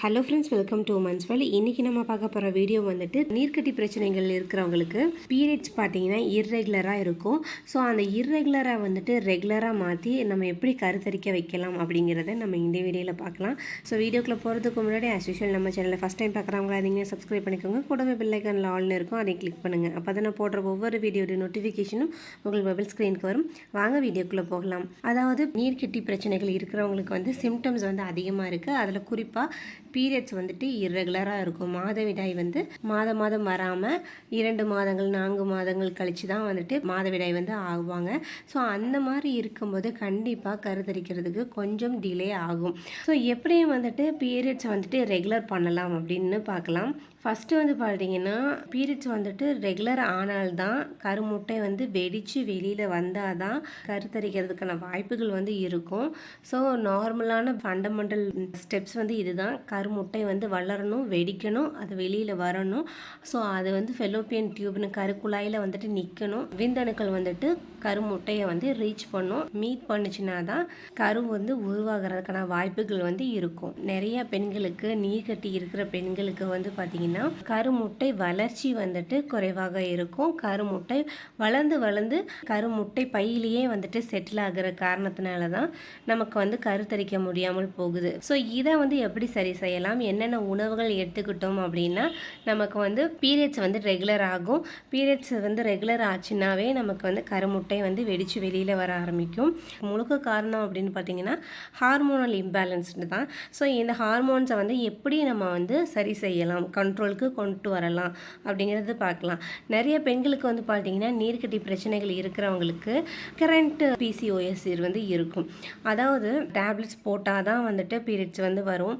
Hello friends welcome to மன்ஸ்வெல் இன்றைக்கி நம்ம பார்க்க போகிற வீடியோ வந்துட்டு நீர்க்கட்டி பிரச்சனைகள் இருக்கிறவங்களுக்கு பீரியட்ஸ் பார்த்தீங்கன்னா இர்ரெகுலராக இருக்கும். ஸோ அந்த இர்ரெகுலராக வந்துட்டு ரெகுலராக மாற்றி நம்ம எப்படி கருத்தரிக்க வைக்கலாம் அப்படிங்கிறத நம்ம இந்த வீடியோவில் பார்க்கலாம். ஸோ வீடியோக்குள்ளே போகிறதுக்கு முன்னாடி ஆஸ் யூஷுவல் நம்ம சேனலில் ஃபஸ்ட் டைம் பார்க்குறவங்களா நீங்கள் சப்ஸ்கிரைப் பண்ணிக்கோங்க. கூடவே பெல்லைக்கானில் ஆல்னு இருக்கும். அதை கிளிக் பண்ணுங்கள் அப்போ தான் நான் போடுற ஒவ்வொரு வீடியோடைய நோட்டிஃபிகேஷனும் உங்கள் மொபைல் ஸ்க்ரீனுக்கு வரும். வாங்க வீடியோக்குள்ளே போகலாம். அதாவது நீர்க்கட்டி பிரச்சனைகள் இருக்கிறவங்களுக்கு வந்து சிம்டம்ஸ் வந்து அதிகமாக இருக்குது அதில் குறிப்பாக பீரியட்ஸ் வந்துட்டு இர்ரெகுலராக இருக்கும். மாதவிடாய் வந்து மாத மாதம் வராமல் இரண்டு மாதங்கள் நான்கு மாதங்கள் கழித்து தான் வந்துட்டு மாதவிடாய் வந்து ஆகுவாங்க. ஸோ அந்த மாதிரி இருக்கும்போது கண்டிப்பாக கருத்தரிக்கிறதுக்கு கொஞ்சம் டிலே ஆகும். ஸோ எப்படியும் வந்துட்டு பீரியட்ஸ் வந்துட்டு ரெகுலர் பண்ணலாம் அப்படின்னு பார்க்கலாம். ஃபஸ்ட்டு வந்து பார்த்தீங்கன்னா பீரியட்ஸ் வந்துட்டு ரெகுலர் ஆனால்தான் கருமுட்டை வந்து வெடித்து வெளியில் வந்தால் தான் கருத்தரிக்கிறதுக்கான வாய்ப்புகள் வந்து இருக்கும். ஸோ நார்மலான ஃபண்டமெண்டல் ஸ்டெப்ஸ் வந்து இதுதான். கருமுட்டை வந்து வளரணும் வெடிக்கணும் அது வெளியில் வரணும். ஸோ அது வந்து ஃபெலோப்பியன் டியூப்னு கருக்குழாயில் வந்துட்டு நிற்கணும் விந்தணுக்கள் வந்துட்டு கருமுட்டையை வந்து ரீச் பண்ணும். மீட் பண்ணுச்சுன்னா தான் கரு வந்து உருவாகிறதுக்கான வாய்ப்புகள் வந்து இருக்கும். நிறைய பெண்களுக்கு நீர் கட்டி இருக்கிற பெண்களுக்கு வந்து பார்த்திங்கன்னா கருமுட்டை வளர்ச்சி வந்துட்டு குறைவாக இருக்கும். கருமுட்டை வளர்ந்து வளர்ந்து கருமுட்டை பையிலேயே வந்துட்டு செட்டில் ஆகிற காரணத்தினால தான் நமக்கு வந்து கருத்தரிக்க முடியாமல் போகுது. ஸோ இதை வந்து எப்படி சரி செய்ய செய்யலாம் என்னென்ன உணவுகள் எடுத்துக்கிட்டோம் அப்படின்னா நமக்கு வந்து பீரியட்ஸ் வந்து ரெகுலர் ஆகும். பீரியட்ஸ் வந்து ரெகுலர் ஆச்சுன்னாவே நமக்கு வந்து கருமுட்டை வந்து வெடித்து வெளியில் வர ஆரம்பிக்கும். முழுக்க காரணம் அப்படின்னு பார்த்தீங்கன்னா ஹார்மோனல் இம்பேலன்ஸ்டு தான். ஸோ இந்த ஹார்மோன்ஸை வந்து எப்படி நம்ம வந்து சரி செய்யலாம்? கண்ட்ரோலுக்கு கொண்டு வரலாம் அப்படிங்கிறது பார்க்கலாம். நிறைய பெண்களுக்கு வந்து பார்த்தீங்கன்னா நீர்க்கட்டி பிரச்சனைகள் இருக்கிறவங்களுக்கு கரண்ட் பிசிஓஎஸ் வந்து இருக்கும். அதாவது டேப்லெட்ஸ் போட்டால் தான் வந்துட்டு பீரியட்ஸ் வந்து வரும்.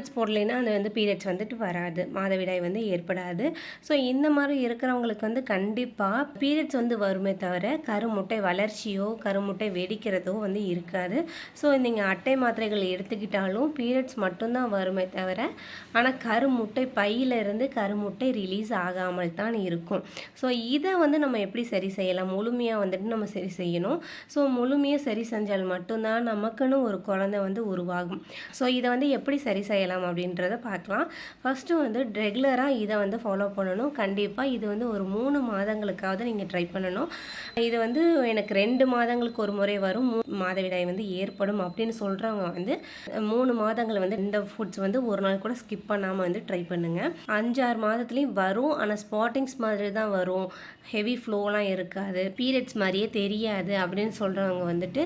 டேப்லெட்ஸ் போடலைன்னா அது வந்து பீரியட்ஸ் வந்துட்டு வராது. மாதவிடாய் வந்து ஏற்படாது. ஸோ இந்த மாதிரி இருக்கிறவங்களுக்கு வந்து கண்டிப்பாக பீரியட்ஸ் வந்து வருமே தவிர கருமுட்டை வளர்ச்சியோ கருமுட்டை வெடிக்கிறதோ வந்து இருக்காது. ஸோ நீங்கள் அட்டை மாத்திரைகள் எடுத்துக்கிட்டாலும் பீரியட்ஸ் மட்டும்தான் வருமே தவிர ஆனால் கருமுட்டை பையிலிருந்து கருமுட்டை ரிலீஸ் ஆகாமல் தான் இருக்கும். ஸோ இதை வந்து நம்ம எப்படி சரி செய்யலாம்? முழுமையாக வந்துட்டு நம்ம சரி செய்யணும். ஸோ முழுமையாக சரி செஞ்சால் மட்டும்தான் நமக்குன்னு ஒரு குழந்தை வந்து உருவாகும். ஸோ இதை வந்து எப்படி சரி செய்யலாம்? அப்படின்றத பார்க்கலாம். ஃபஸ்ட்டு வந்து ரெகுலராக இதை வந்து ஃபாலோ பண்ணணும். கண்டிப்பாக இது வந்து ஒரு மூணு மாதங்களுக்காவது நீங்கள் ட்ரை பண்ணணும். இது வந்து எனக்கு ரெண்டு மாதங்களுக்கு ஒரு முறை வரும். மூணு மாதவிடாய் வந்து ஏற்படும் அப்படின்னு சொல்கிறவங்க வந்து மூணு மாதங்கள் வந்து இந்த ஃபுட்ஸ் வந்து ஒரு நாள் கூட ஸ்கிப் பண்ணாமல் வந்து ட்ரை பண்ணுங்கள் அஞ்சாறு மாதத்துலேயும் வரும். ஆனால் ஸ்பாட்டிங்ஸ் மாதிரி தான் வரும். ஹெவி ஃப்ளோலாம் இருக்காது. பீரியட்ஸ் மாதிரியே தெரியாது அப்படின்னு சொல்கிறவங்க வந்துட்டு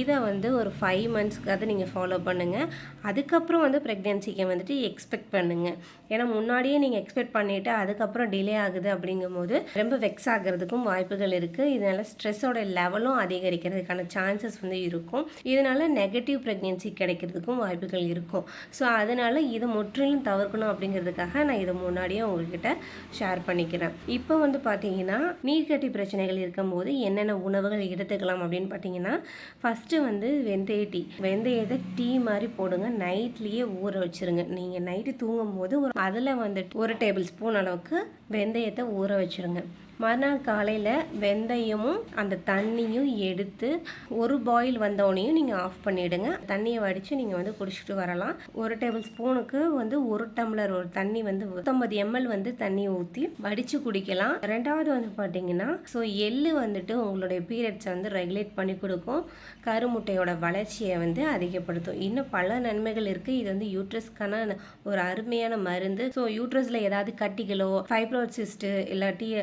இதை வந்து ஒரு ஃபைவ் மந்த்ஸ்க்காவது நீங்கள் ஃபாலோ பண்ணுங்கள் அதுக்கப்புறம் வந்து ப்ரெக்னென்சி சீக்கிரம் வந்துட்டு எக்ஸ்பெக்ட் பண்ணுங்கள் ஏன்னா முன்னாடியே நீங்கள் எக்ஸ்பெக்ட் பண்ணிவிட்டு அதுக்கப்புறம் டிலே ஆகுது அப்படிங்கும்போது ரொம்ப வெக்ஸ் ஆகிறதுக்கும் வாய்ப்புகள் இருக்குது இதனால் ஸ்ட்ரெஸ்ஸோட லெவலும் அதிகரிக்கிறதுக்கான சான்சஸ் வந்து இருக்கும். இதனால் நெகட்டிவ் ப்ரெக்னென்சி கிடைக்கிறதுக்கும் வாய்ப்புகள் இருக்கும். ஸோ அதனால் இதை முற்றிலும் தவிர்க்கணும் அப்படிங்கிறதுக்காக நான் இதை முன்னாடியே உங்ககிட்ட ஷேர் பண்ணிக்கிறேன். இப்போ வந்து பார்த்தீங்கன்னா நீர்க்கட்டி பிரச்சனைகள் இருக்கும்போது என்னென்ன உணவுகள் எடுத்துக்கலாம் அப்படின்னு பார்த்தீங்கன்னா ஃபஸ்ட்டு வந்து வெந்தய டீ வெந்தயத்தை டீ மாதிரி போடுங்க. நைட்லேயே ஊற வச்சுருங்க. நீங்கள் நைட்டு தூங்கும் போது ஒரு அதில் வந்துட்டு ஒரு டேபிள் ஸ்பூன் அளவுக்கு வெந்தயத்தை ஊற வச்சுருங்க. மறுநாள் காலையில் வெந்தயமும் அந்த தண்ணியும் எடுத்து ஒரு பாயில் வந்தோடனையும் நீங்கள் ஆஃப் பண்ணிவிடுங்க தண்ணியை வடித்து நீங்கள் வந்து குடிச்சிட்டு வரலாம். ஒரு டேபிள் ஸ்பூனுக்கு வந்து ஒரு டம்ளர் ஒரு தண்ணி வந்து பத்தொம்பது எம்எல் வந்து தண்ணி ஊற்றி வடித்து குடிக்கலாம். ரெண்டாவது வந்து பார்த்தீங்கன்னா ஸோ எள்ளு வந்துட்டு உங்களுடைய பீரியட்ஸை வந்து ரெகுலேட் பண்ணி கொடுக்கும். கருமுட்டையோட வளர்ச்சியை வந்து அதிகப்படுத்தும். இன்னும் பல நன்மைகள் இருக்குது இது வந்து யூட்ரஸ்க்கான ஒரு அருமையான மருந்து. ஸோ யூட்ரஸில் ஏதாவது கட்டிகளோ ஃபைப்ரோசிஸ்ட்டு இல்லாட்டி இல்லாட்டி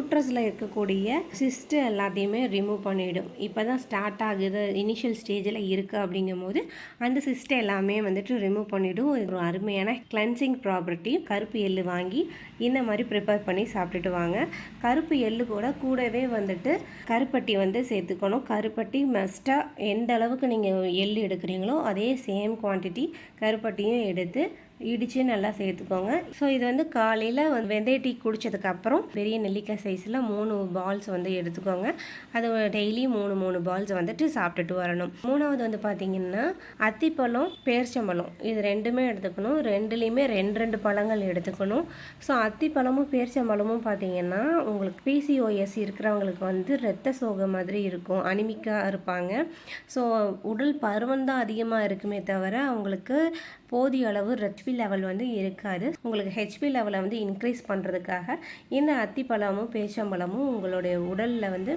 யூட்ரஸில் இருக்கக்கூடிய சிஸ்ட் எல்லாத்தையுமே ரிமூவ் பண்ணிவிடும் இப்போ தான் ஸ்டார்ட் ஆகுது இனிஷியல் ஸ்டேஜில் இருக்குது அப்படிங்கும்போது அந்த சிஸ்ட் எல்லாமே வந்துட்டு ரிமூவ் பண்ணிவிடும் ஒரு அருமையான கிளென்சிங் ப்ராப்பர்ட்டி கருப்பு எள்ளு வாங்கி இந்த மாதிரி ப்ரிப்பேர் பண்ணி சாப்பிட்டுட்டு வாங்க. கருப்பு எள்ளு கூட கூடவே வந்துட்டு கருப்பட்டி வந்து சேர்த்துக்கணும். கருப்பட்டி மஸ்ட்டாக எந்த அளவுக்கு நீங்கள் எள்ளு எடுக்கிறீங்களோ அதே சேம் குவான்டிட்டி கருப்பட்டியும் எடுத்து இடித்து நல்லா சேர்த்துக்கோங்க. ஸோ இது வந்து காலையில் வந்து வெந்தய டீ குடித்ததுக்கப்புறம் பெரிய நெல்லிக்காய் சைஸில் மூணு பால்ஸ் வந்து எடுத்துக்கோங்க. அது டெய்லி மூணு மூணு பால்ஸ் வந்துட்டு சாப்பிட்டுட்டு வரணும். மூணாவது வந்து பார்த்திங்கன்னா அத்திப்பழம் பேர்ச்சம்பழம். இது ரெண்டுமே எடுத்துக்கணும். ரெண்டுலேயுமே ரெண்டு ரெண்டு பழங்கள் எடுத்துக்கணும். ஸோ அத்திப்பழமும் பேர்ச்சம்பழமும் பார்த்திங்கன்னா உங்களுக்கு பிசிஓஎஸ் இருக்கிறவங்களுக்கு வந்து ரத்த சோகை மாதிரி இருக்கும். அனிமிக்காக இருப்பாங்க. ஸோ உடல் பருவம் தான் அதிகமாக இருக்குமே தவிர அவங்களுக்கு போதிய அளவு ஹெச்பி லெவல் வந்து இருக்காது. உங்களுக்கு ஹெச்பி லெவலை வந்து இன்க்ரீஸ் பண்ணுறதுக்காக இந்த அத்திப்பழமும் பேச்சம்பழமும் உங்களுடைய உடலில் வந்து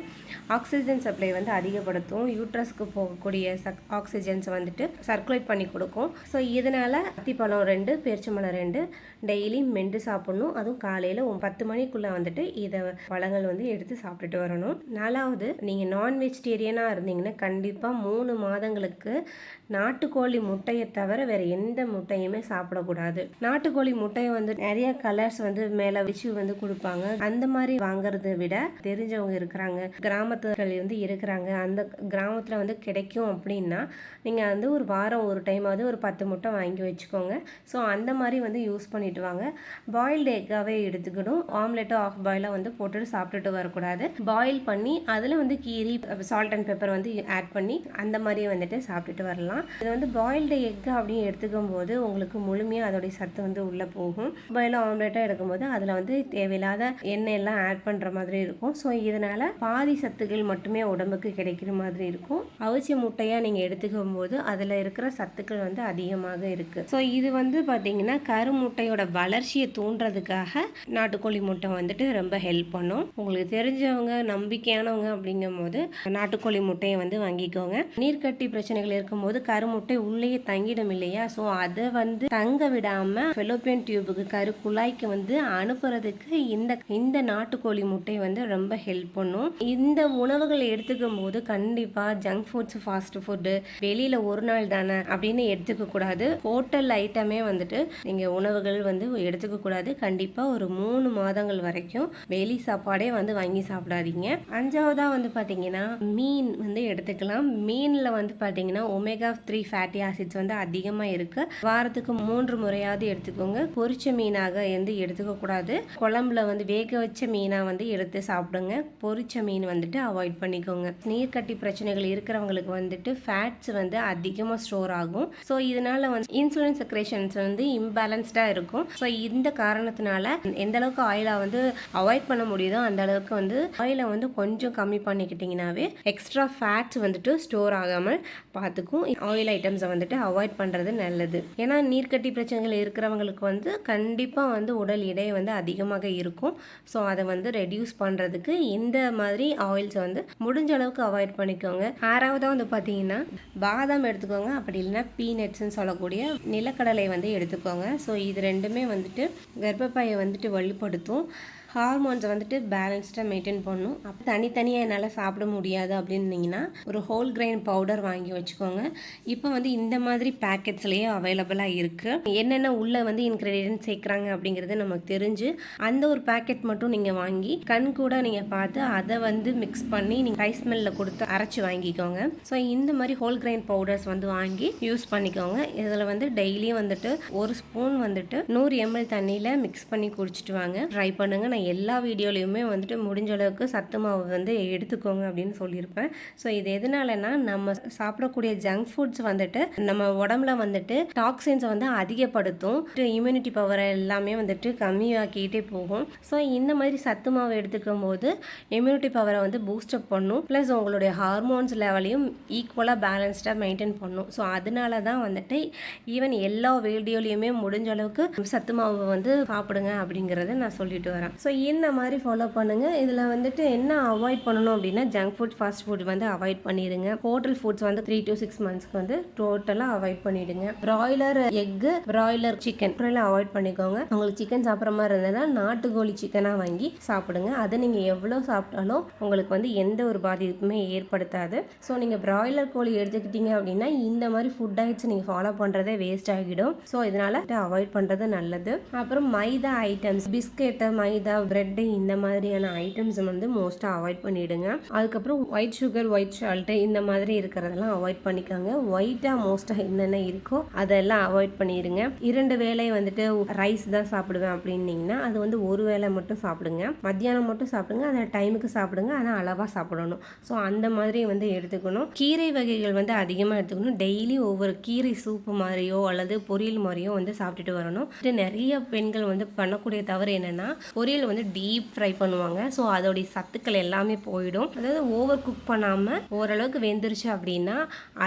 ஆக்சிஜன் சப்ளை வந்து அதிகப்படுத்தும். யூட்ரஸ்க்கு போகக்கூடிய சக் ஆக்சிஜன்ஸ் வந்துட்டு சர்க்குலேட் பண்ணி கொடுக்கும். ஸோ இதனால் அத்திப்பழம் ரெண்டு பேச்சம்பழம் ரெண்டு டெய்லி மெண்டு சாப்பிடணும். அதுவும் காலையில் பத்து மணிக்குள்ளே வந்துட்டு இதை பழங்கள் வந்து எடுத்து சாப்பிட்டுட்டு வரணும். நாலாவது நீங்கள் நான் வெஜிடேரியனாக இருந்தீங்கன்னா கண்டிப்பாக மூணு மாதங்களுக்கு நாட்டுக்கோழி முட்டையை தவிர வேறு எந்த முட்டையுமே சாப்பிடக்கூடாது. நாட்டுக்கோழி முட்டையை வந்து நிறைய கலர்ஸ் வந்து மேலே வச்சு வந்து கொடுப்பாங்க. அந்த மாதிரி வாங்குறத விட தெரிஞ்சவங்க இருக்கிறாங்க. கிராமத்துகள் வந்து இருக்கிறாங்க. அந்த கிராமத்தில் வந்து கிடைக்கும் அப்படின்னா நீங்கள் வந்து ஒரு வாரம் ஒரு டைமாவது ஒரு பத்து முட்டை வாங்கி வச்சுக்கோங்க. ஸோ அந்த மாதிரி வந்து யூஸ் பண்ணிட்டு வாங்க. பாயில்டு எக்காகவே எடுத்துக்கணும். ஆம்லெட்டோ ஆஃப் பாயிலாக வந்து போட்டுட்டு சாப்பிட்டுட்டு வரக்கூடாது. பாயில் பண்ணி அதில் வந்து கீரி சால்ட் அண்ட் பெப்பர் வந்து ஆட் பண்ணி அந்த மாதிரி வந்துட்டு சாப்பிட்டுட்டு வரலாம். இது வந்து பாயில்டு எக் அப்படின்னு எடுத்துக்கும் போது உங்களுக்கு முழுமையாக அதோடைய சத்து வந்து உள்ளே போகும். பாயில் ஆம்லேட்டாக எடுக்கும்போது அதில் வந்து தேவையில்லாத எண்ணெய் எல்லாம் ஆட் பண்ணுற மாதிரி இருக்கும். ஸோ இதனால் பாதி சத்துக்கள் மட்டுமே உடம்புக்கு கிடைக்கிற மாதிரி இருக்கும். அவிச்சி முட்டையாக நீங்கள் எடுத்துக்கும் போது அதில் இருக்கிற சத்துக்கள் வந்து அதிகமாக இருக்குது ஸோ இது வந்து பார்த்திங்கன்னா கருமுட்டையோட வளர்ச்சியை தூண்டுறதுக்காக நாட்டுக்கோழி முட்டை வந்துட்டு ரொம்ப ஹெல்ப் பண்ணும். உங்களுக்கு தெரிஞ்சவங்க நம்பிக்கையானவங்க அப்படிங்கும் போது நாட்டுக்கோழி முட்டையை வந்து வாங்கிக்கோங்க. நீர்க்கட்டி பிரச்சனைகள் இருக்கும்போது கருமுட்டை உள்ளேயே தங்கிடும் இல்லையா? ஸோ அதை வந்து தங்க விடாம ஃபெலோப்பியன் டியூபுக்கு கரு குழாய்க்கு வந்து அனுப்புறதுக்கு இந்த இந்த நாட்டுக்கோழி முட்டை வந்து ரொம்ப ஹெல்ப் பண்ணும். இந்த உணவுகளை எடுத்துக்கும் போது கண்டிப்பா ஜங்க் ஃபுட்ஸ் ஃபாஸ்ட் ஃபுட்டு வெளியில ஒரு நாள் தானே அப்படின்னு எடுத்துக்க கூடாது. ஹோட்டல் ஐட்டமே வந்துட்டு நீங்க உணவுகள் வந்து எடுத்துக்க கூடாது. கண்டிப்பா ஒரு மூணு மாதங்கள் வரைக்கும் வெளி சாப்பாடே வந்து வாங்கி சாப்பிடாதீங்க. அஞ்சாவதா வந்து பாத்தீங்கன்னா மீன் வந்து எடுத்துக்கலாம். மீன்ல வந்து பாத்தீங்கன்னா ஒமேகா த்ரீ ஃபேட்டி ஆசிட்ஸ் வந்து அதிகமா இருக்கு. வாரத்துக்கு மூன்று முறையாவது எடுத்துக்கோங்க. பொரிச்ச மீனாக வந்து எடுத்துக்க கூடாது. குழம்புல வந்து வேக வச்ச மீனாக வந்து எடுத்து சாப்பிடுங்க. பொரிச்ச மீன் வந்துட்டு அவாய்ட் பண்ணிக்கோங்க. நீர்க்கட்டி பிரச்சனைகள் இருக்கிறவங்களுக்கு வந்துட்டு ஃபேட்ஸ் வந்து அதிகமாக ஸ்டோர் ஆகும். ஸோ இதனால வந்து இன்சுலின் செக்ரேஷன்ஸ் வந்து இம்பேலன்ஸ்டாக இருக்கும். ஸோ இந்த காரணத்தினால எந்த அளவுக்கு ஆயிலை வந்து அவாய்ட் பண்ண முடியுதோ அந்த அளவுக்கு வந்து ஆயிலை வந்து கொஞ்சம் கம்மி பண்ணிக்கிட்டிங்கனாவே எக்ஸ்ட்ரா ஃபேட்ஸ் வந்துட்டு ஸ்டோர் ஆகாமல் பார்த்துக்கும். ஆயில் ஐட்டம்ஸை வந்துட்டு அவாய்ட் பண்ணுறது நல்லது. ஏன்னா நீர்க்கட்டி பிரச்சனைகள் இருக்கிறவங்களுக்கு வந்து கண்டிப்பாக வந்து உடல் எடை வந்து அதிகமாக இருக்கும். ஸோ அதை வந்து ரெடியூஸ் பண்ணுறதுக்கு இந்த மாதிரி ஆயில்ஸை வந்து முடிஞ்ச அளவுக்கு அவாய்ட் பண்ணிக்கோங்க. ஆறாவதாக வந்து பார்த்தீங்கன்னா பாதாம் எடுத்துக்கோங்க. அப்படி இல்லைன்னா பீனட்ஸ்ன்னு சொல்லக்கூடிய நிலக்கடலை வந்து எடுத்துக்கோங்க. ஸோ இது ரெண்டுமே வந்துட்டு கர்ப்பப்பையை வந்துட்டு வலுப்படுத்தும். ஹார்மோன்ஸை வந்துட்டு பேலன்ஸ்டாக மெயின்டைன் பண்ணும் அப்போ தனித்தனியாக என்னால் சாப்பிட முடியாது அப்படின்னீங்கன்னா ஒரு ஹோல் கிரைன் பவுடர் வாங்கி வச்சுக்கோங்க. இப்போ வந்து இந்த மாதிரி பேக்கெட்ஸ்லேயே அவைலபிளாக இருக்குது என்னென்ன உள்ளே வந்து இன்க்ரீடியன்ட் சேர்க்குறாங்க அப்படிங்கிறது நமக்கு தெரிஞ்சு அந்த ஒரு பேக்கெட் மட்டும் நீங்கள் வாங்கி கண் கூட நீங்கள் பார்த்து அதை வந்து மிக்ஸ் பண்ணி நீங்கள் ரைஸ் மில்லில் கொடுத்து அரைச்சி வாங்கிக்கோங்க. ஸோ இந்த மாதிரி ஹோல் கிரைன் பவுடர்ஸ் வந்து வாங்கி யூஸ் பண்ணிக்கோங்க. இதில் வந்து டெய்லியும் வந்துட்டு ஒரு ஸ்பூன் வந்துட்டு நூறு எம்எல் தண்ணியில் மிக்ஸ் பண்ணி குடிச்சிட்டு வாங்க. ட்ரை பண்ணுங்கள் நான் எல்லா வீடியோலையுமே வந்துட்டு முடிஞ்ச அளவுக்கு சத்து மாவு வந்து எடுத்துக்கோங்க அப்படின்னு சொல்லியிருப்பேன். ஸோ இது எதனாலனா நம்ம சாப்பிடக்கூடிய ஜங்க் ஃபுட்ஸ் வந்துட்டு நம்ம உடம்புல வந்துட்டு டாக்ஸின்ஸை வந்து அதிகப்படுத்தும். இம்யூனிட்டி பவரை எல்லாமே வந்துட்டு கம்மியாக்கிட்டே போகும். ஸோ இந்த மாதிரி சத்து மாவு எடுத்துக்கும் போது இம்யூனிட்டி பவரை வந்து பூஸ்டப் பண்ணும். ப்ளஸ் உங்களுடைய ஹார்மோன்ஸ் லெவலையும் ஈக்குவலாக பேலன்ஸ்டாக மெயின்டைன் பண்ணும். ஸோ அதனால தான் வந்துட்டு ஈவன் எல்லா வீடியோலையுமே முடிஞ்ச அளவுக்கு சத்து மாவு வந்து சாப்பிடுங்க அப்படிங்கிறத நான் சொல்லிட்டு வரேன். ஸோ இந்த மாதிரி ஃபாலோ பண்ணுங்கள் இதில் வந்துட்டு என்ன அவாய்ட் பண்ணணும் அப்படின்னா ஜங்க் ஃபுட் ஃபாஸ்ட் ஃபுட் வந்து அவாய்ட் பண்ணிடுங்க. ஹோட்டல் ஃபுட்ஸ் வந்து த்ரீ டு சிக்ஸ் மந்த்ஸ்க்கு வந்து டோட்டலாக அவாய்ட் பண்ணிடுங்க. பிராய்லர் எக்கு பிராய்லர் சிக்கன் இதெல்லாம் அவாய்ட் பண்ணிக்கோங்க. உங்களுக்கு சிக்கன் சாப்பிட்ற மாதிரி இருந்ததுன்னா நாட்டுக்கோழி சிக்கனாக வாங்கி சாப்பிடுங்க. அதை நீங்கள் எவ்வளோ சாப்பிட்டாலும் உங்களுக்கு வந்து எந்த ஒரு பாதிப்புமே ஏற்படுத்தாது. ஸோ நீங்கள் பிராய்லர் கோழி எடுத்துக்கிட்டீங்க அப்படின்னா இந்த மாதிரி ஃபுட் டயட்ஸ் நீங்கள் ஃபாலோ பண்ணுறதே வேஸ்ட் ஆகிடும். ஸோ இதனால் அவாய்ட் பண்ணுறது நல்லது. அப்புறம் மைதா ஐட்டம்ஸ் பிஸ்கெட்டு மைதா பிரெட்டு இந்த மாதிரியான ஐட்டம்ஸ் வந்து மோஸ்ட்டாக அவாய்ட் பண்ணிவிடுங்க அதுக்கப்புறம் ஒயிட் சுகர் ஒயிட் சால்ட்டு இந்த மாதிரி இருக்கிறதெல்லாம் அவாய்ட் பண்ணிக்கோங்க. ஒயிட்டாக மோஸ்ட்டாக என்னென்ன இருக்கோ அதெல்லாம் அவாய்ட் பண்ணிடுங்க. இரண்டு வேலை வந்துட்டு ரைஸ் தான் சாப்பிடுவேன் அப்படின்னீங்கன்னா அது வந்து ஒரு வேளை மட்டும் சாப்பிடுங்க. மத்தியானம் மட்டும் சாப்பிடுங்க அதை டைமுக்கு சாப்பிடுங்க ஆனால் அளவாக சாப்பிடணும். ஸோ அந்த மாதிரி வந்து எடுத்துக்கணும். கீரை வகைகள் வந்து அதிகமாக எடுத்துக்கணும். டெய்லி ஒவ்வொரு கீரை சூப்பு மாதிரியோ அல்லது பொரியல் மாதிரியோ வந்து சாப்பிட்டுட்டு வரணும். நிறைய பெண்கள் வந்து பண்ணக்கூடிய தவறு என்னென்னா பொரியல் வந்து டீப் ஃப்ரை பண்ணுவாங்க. ஸோ அதோடைய சத்துக்கள் எல்லாமே போயிடும். அதாவது ஓவர் குக் பண்ணாமல் ஓரளவுக்கு வெந்துருச்சு அப்படின்னா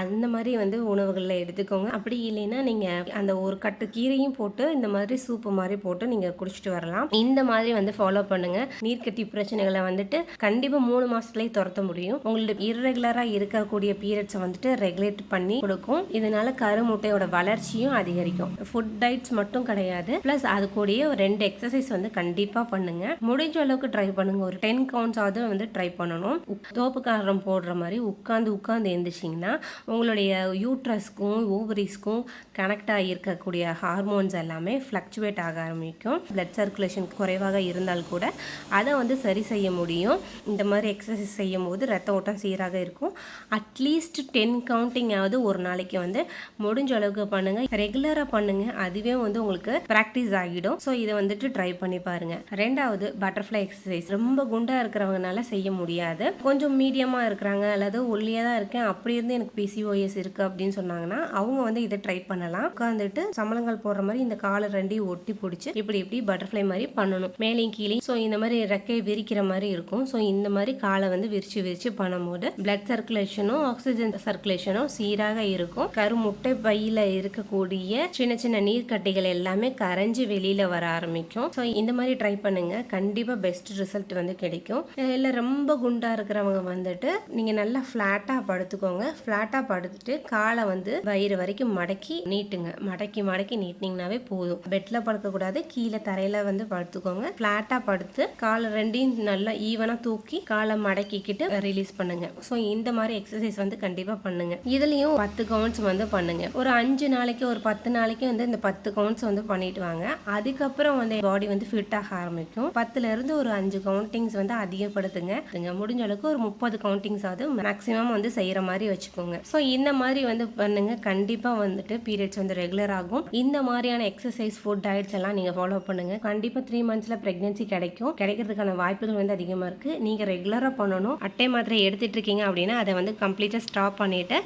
அந்த மாதிரி வந்து உணவுகளில் எடுத்துக்கோங்க. அப்படி இல்லைன்னா நீங்கள் அந்த ஒரு கட்டு கீரையும் போட்டு இந்த மாதிரி சூப்பு மாதிரி போட்டு நீங்கள் குடிச்சிட்டு வரலாம். இந்த மாதிரி வந்து ஃபாலோ பண்ணுங்கள் நீர்க்கட்டி பிரச்சனைகளை வந்துட்டு கண்டிப்பாக மூணு மாதத்துலேயே துரத்த முடியும். உங்களுக்கு இர்ரெகுலராக இருக்கக்கூடிய பீரியட்ஸை வந்துட்டு ரெகுலேட் பண்ணி கொடுக்கும். இதனால கருமுட்டையோட வளர்ச்சியும் அதிகரிக்கும். ஃபுட் டயட்ஸ் மட்டும் கிடையாது. ப்ளஸ் அது கூடயே ஒரு ரெண்டு எக்ஸசைஸ் வந்து கண்டிப்பாக பண்ணுங்க. முடிஞ்ச அளவுக்கு ட்ரை பண்ணுங்க. ஒரு டென் கவுண்ட்ஸ் ஆகுது வந்து ட்ரை பண்ணணும். உக்- தோப்புக்காரம் போடுற மாதிரி உட்காந்து உட்காந்து எழுந்திரிச்சிங்கன்னா உங்களுடைய யூட்ரஸ்க்கும் ஓவரிஸ்க்கும் கனெக்ட் ஆகியிருக்கக்கூடிய ஹார்மோன்ஸ் எல்லாமே ஃப்ளக்சுவேட் ஆக ஆரம்பிக்கும். பிளட் சர்க்குலேஷன் குறைவாக இருந்தால் கூட அதை வந்து சரி செய்ய முடியும். இந்த மாதிரி எக்ஸசைஸ் செய்யும் போது ரத்த ஓட்டம் சீராக இருக்கும். அட்லீஸ்ட் டென் கவுண்டிங் ஆகுது ஒரு நாளைக்கு வந்து முடிஞ்ச அளவுக்கு பண்ணுங்க. ரெகுலராக பண்ணுங்க. அதுவே வந்து உங்களுக்கு ப்ராக்டிஸ் ஆகிடும். ஸோ இதை வந்துட்டு ட்ரை பண்ணி பாருங்க. ரெண்டாவது பட்டர்ஃப்ளை எக்ஸசைஸ் ரொம்ப குண்டாக இருக்கிறவங்கனால செய்ய முடியாது. கொஞ்சம் மீடியமாக இருக்கிறாங்க அல்லது ஒல்லியாக தான் இருக்கேன் அப்படி இருந்து எனக்கு பிசிஓஎஸ் இருக்குது அப்படின்னு சொன்னாங்கன்னா அவங்க வந்து இதை ட்ரை பண்ணலாம். உட்காந்துட்டு சம்பளங்கள் போடுற மாதிரி இந்த காலை ரெண்டையும் ஒட்டி பிடிச்சி இப்படி இப்படி பட்டர்ஃப்ளை மாதிரி பண்ணணும். மேலேயும் கீழே ஸோ இந்த மாதிரி ரெக்கையை விரிக்கிற மாதிரி இருக்கும். ஸோ இந்த மாதிரி காலை வந்து விரிச்சு விரிச்சு பண்ணும்போது பிளட் சர்க்குலேஷனும் ஆக்சிஜன் சர்க்குலேஷனும் சீராக இருக்கும். கருமுட்டை பையில் இருக்கக்கூடிய சின்ன சின்ன நீர்க்கட்டிகள் எல்லாமே கரைஞ்சி வெளியில் வர ஆரம்பிக்கும். ஸோ இந்த மாதிரி ட்ரை பண்ணுங்க. கண்டிப்பாக பெஸ்ட் ரிசல்ட் வந்து கிடைக்கும். இல்லை ரொம்ப குண்டாக இருக்கிறவங்க வந்துட்டு நீங்கள் நல்லா ஃப்ளாட்டாக படுத்துக்கோங்க. ஃப்ளாட்டாக படுத்துட்டு காலை வந்து வயிறு வரைக்கும் மடக்கி நீட்டுங்க. மடக்கி மடக்கி நீட்டினீங்கனாவே போதும். பெட்டில் படுக்கக்கூடாது. கீழே தரையில் வந்து படுத்துக்கோங்க. ஃப்ளாட்டாக படுத்து காலை ரெண்டையும் நல்லா ஈவனாக தூக்கி காலை மடக்கிக்கிட்டு ரிலீஸ் பண்ணுங்க. ஸோ இந்த மாதிரி எக்ஸசைஸ் வந்து கண்டிப்பாக பண்ணுங்க. இதுலேயும் பத்து கவுண்ட்ஸ் வந்து பண்ணுங்க. ஒரு அஞ்சு நாளைக்கு ஒரு பத்து நாளைக்கு வந்து இந்த பத்து கவுண்ட்ஸ் வந்து பண்ணிட்டு வாங்க. அதுக்கப்புறம் வந்து பாடி வந்து ஃபிட் ஆக ஆரம்பிக்கும். பத்துல இருந்து ஒரு அஞ்சு கவுண்டிங்ஸ் வந்து அதிகப்படுத்துங்க. நீங்கள் முடிஞ்ச அளவுக்கு ஒரு முப்பது கவுண்டிங்ஸ் ஆகுது மேக்ஸிமம் வந்து செய்யற மாதிரி வச்சுக்கோங்க. ஸோ இந்த மாதிரி வந்து பண்ணுங்க. கண்டிப்பா வந்துட்டு பீரியட்ஸ் வந்து ரெகுலர் ஆகும். இந்த மாதிரியான எக்ஸசைஸ் ஃபுட் டயட்ஸ் எல்லாம் நீங்க ஃபாலோ பண்ணுங்க. கண்டிப்பா த்ரீ மந்த்ஸ்ல பிரெக்னன்சி கிடைக்கும். கிடைக்கிறதுக்கான வாய்ப்புகள் வந்து அதிகமா இருக்கு. நீங்க ரெகுலரா பண்ணணும். அட்டை மாத்திரை எடுத்துட்டு இருக்கீங்க அப்படின்னா அதை வந்து கம்ப்ளீட்டா ஸ்டாப் பண்ணிட்டு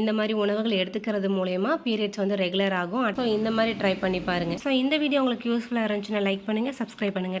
இந்த மாதிரி உணவுகள் எடுத்துக்கிறது மூலயமா பீரியட்ஸ் வந்து ரெகுலர் ஆகும். ஸோ இந்த மாதிரி ட்ரை பண்ணி பாருங்க. ஸோ இந்த வீடியோ உங்களுக்கு யூஸ்ஃபுல்லாக இருந்துச்சுன்னா லைக் பண்ணுங்க சப்ஸ்கிரைப் பண்ணுங்க.